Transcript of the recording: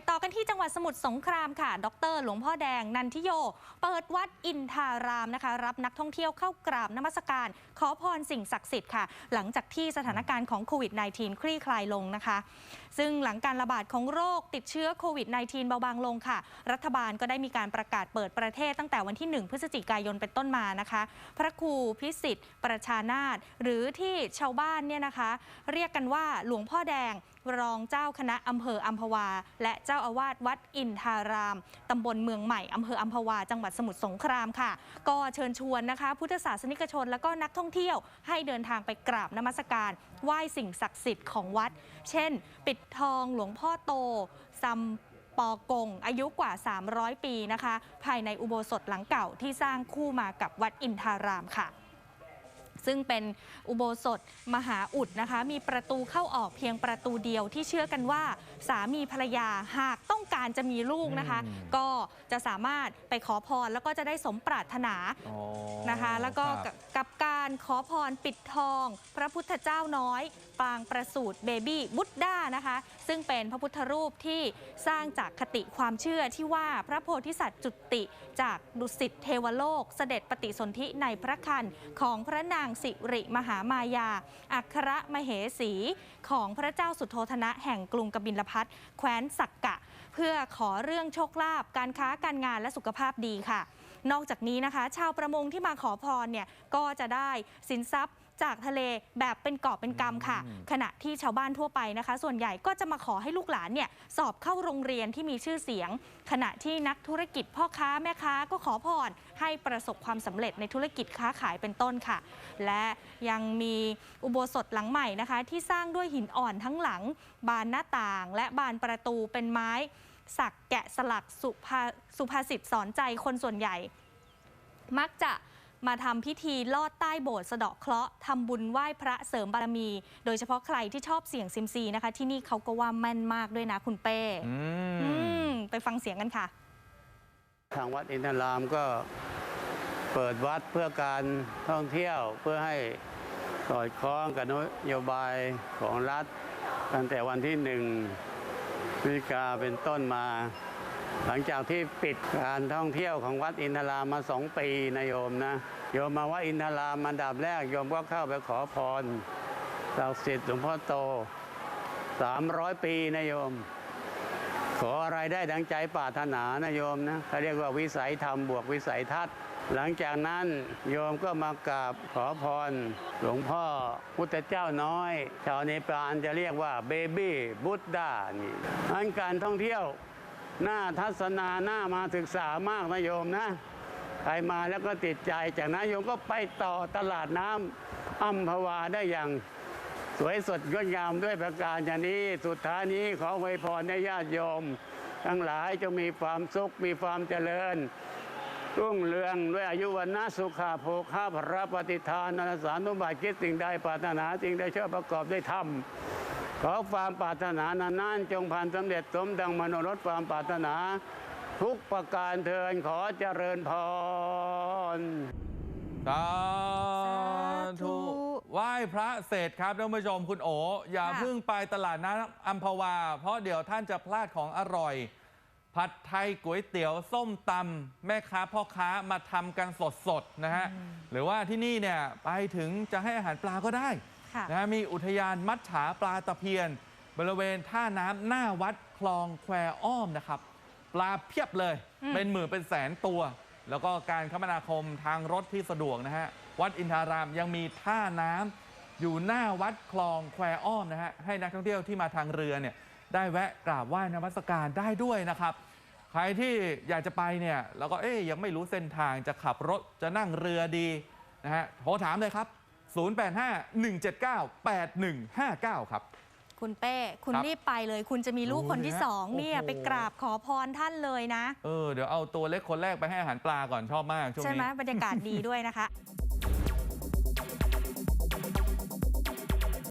ต่อกันที่จังหวัดสมุทรสงครามค่ะ ดร หลวงพ่อแดง นันทิโย เปิดวัดอินทารามนะคะ รับนักท่องเที่ยวเข้ากราบนมัสการ ขอพรสิ่งศักดิ์สิทธิ์ค่ะ หลังจากที่สถานการณ์ของโควิด -19 คลี่คลายลงนะคะ ซึ่งหลังการระบาดของโรคติดเชื้อโควิด -19 เบาบางลงค่ะ รัฐบาลก็ได้มีการประกาศเปิดประเทศตั้งแต่วันที่ 1 พฤศจิกายนเป็นต้นมานะคะ พระครูพิสิทธิ์ ประชานาถหรือที่ชาวบ้านเนี่ยนะคะ เรียกกันว่าหลวงพ่อแดงรองเจ้าคณะอำเภออัมพวา และเจ้าอาวาสวัดอินทารามตำบลเมืองใหม่อำเภออัมพวา จังหวัดสมุทรสงครามค่ะ ก็เชิญชวนนะคะ พุทธศาสนิกชน และก็นักท่องเที่ยวให้เดินทางไปกราบนมัสการ ไหว้สิ่งศักดิ์สิทธิ์ของวัด เช่น ปิดทองหลวงพ่อโตซัมปอกงอายุกว่า 300 ปีนะคะ ภายในอุโบสถหลังเก่าที่สร้างคู่มากับวัดอินทารามค่ะ ซึ่งเป็นอุโบสถมหาอุดนะคะ มีประตูเข้าออกเพียงประตูเดียวที่เชื่อกันว่า สามีภรรยาหากต้องการจะมีลูกนะคะอืมก็จะสามารถไปขอพรแล้วก็จะได้สมปรารถนาอ๋อนะคะ แล้วก็ครับ กับการขอพรปิดทอง พระพุทธเจ้าน้อย ปางประสูตรเบบี้บุตด้านะคะ ซึ่งเป็นพระพุทธรูปที่สร้างจากคติความเชื่อที่ว่าพระโพธิสัตว์จุติจากดุสิตเทวโลก เสด็จปฏิสนธิในพระคันของพระนางสิริมหามายา อัครมเหสีของพระเจ้าสุโธธนะแห่งกรุงกบิลพัทแคว้นสักกะ เพื่อขอเรื่องโชคลาภการค้าการงานและสุขภาพดีค่ะ นอกจากนี้นะคะ ชาวประมงที่มาขอพรเนี่ยก็จะได้สินทรัพย์จากทะเลแบบเป็นกอบเป็นกำค่ะอืมขณะที่ชาวบ้านทั่วไปนะคะ ส่วนใหญ่ก็จะมาขอให้ลูกหลานเนี่ยสอบเข้าโรงเรียนที่มีชื่อเสียง ขณะที่นักธุรกิจพ่อค้าแม่ค้าก็ขอพรให้ประสบความสำเร็จในธุรกิจค้าขายเป็นต้นค่ะ และยังมีอุโบสถหลังใหม่นะคะ ที่สร้างด้วยหินอ่อนทั้งหลัง บานหน้าต่าง และบานประตูเป็นไม้ สักแกะสลักสุภาสุภาษิตสอนใจคนส่วนใหญ่ มักจะมาทำพิธีลอดใต้โบสถ์สะเดาะเคราะห์ทำบุญไหว้พระเสริมบารมี โดยเฉพาะใครที่ชอบเสี่ยงซิมซีนะคะ ที่นี่เขาก็ว่าแม่นมากด้วยนะคุณเป้อือืมมไปฟังเสียงกันค่ะ ทางวัดอินทรามก็เปิดวัดเพื่อการท่องเที่ยวเพื่อให้สอดคล้องกับนโยบายของรัฐ ตั้งแต่วันที่หนึ่ง พฤศจิกาเป็นต้นมา หลังจากที่ปิดการท่องเที่ยวของวัดอินทรามมาสองปีนะโยมนะโยมมาวัดอินทรามมันดับแรกโยมก็เข้าไปขอพรศักดิ์สิทธิ์หลวงพ่อโต300ปีนะโยม ขออะไรได้ดังใจปรารถนานะโยมนะเขาเรียกว่าวิสัยธรรมบวกวิสัยทัศน์ หลังจากนั้นโยมก็มากราบขอพร หลวงพ่อพุทธเจ้าน้อย ชาวเนปาลจะเรียกว่าเบบี้บุตดานี่อันการท่องเที่ยวหน้าทัศนาหน้ามาศึกษามากนะโยมนะ ใครมาแล้วก็ติดใจจากนั้นโยมก็ไปต่อตลาดน้ำอัมพวาได้อย่างสวยสดงดงามด้วยประการอย่างนี้ สุดท้ายนี้ขอไวยพรให้ญาติโยม ทั้งหลายจงมีความสุขมีความเจริญ รุ่งเรืองด้วยอายุวันนะสุขาโภคาภรปฏิทานนันสานุบัติคิดสิ่งใดปรารถนาสิ่งใดเชื่อประกอบด้วยธรรมขอความปรารถนานั้นนั้นจงผ่านสำเร็จสมดังมโนรสความปรารถนา ทุกประการเทินขอเจริญพรสาธุธุไหว้พระเสร็จครับท่านผู้ชมคุณโออย่าค่ะเพิ่งไปตลาดน้ำอัมพวา เพราะเดี๋ยวท่านจะพลาดของอร่อย ผัดไทยก๋วยเตี๋ยวส้มตำแม่ค้าพ่อค้ามาทำกันสดๆนะฮะหรือว่าที่นี่เนี่ยไปถึงจะให้อาหารปลาก็ได้ค่ะ นะฮะมีอุทยานมัดฉาปลาตะเพียน บริเวณท่าน้ำหน้าวัดคลองแควอ้อมนะครับ ปลาเพียบเลย อืม เป็นหมื่นเป็นแสนตัว แล้วก็การคมนาคมทางรถที่สะดวกนะฮะ วัดอินทารามยังมีท่าน้ำอยู่หน้าวัดคลองแควอ้อมนะฮะ ให้นักท่องเที่ยวที่มาทางเรือเนี่ย ได้แวะกราบไหว้นมัสการได้ด้วยนะครับ ใครที่อยากจะไปเนี่ยแล้วก็เอ๊ยยังไม่รู้เส้นทางจะขับรถจะนั่งเรือดีนะฮะโทรถามเลยครับ 085-179-8159 ครับ คุณเป้ คุณครับรีบไปเลย คุณจะมีลูกคนที่สองโอ้โหเนี่ยไปกราบขอพรท่านเลยนะ เออเดี๋ยวเอาตัวเล็กคนแรกไปให้อาหารปลาก่อนชอบมากช่วงใช่ไหมนี้ บรรยากาศดีด้วยนะคะ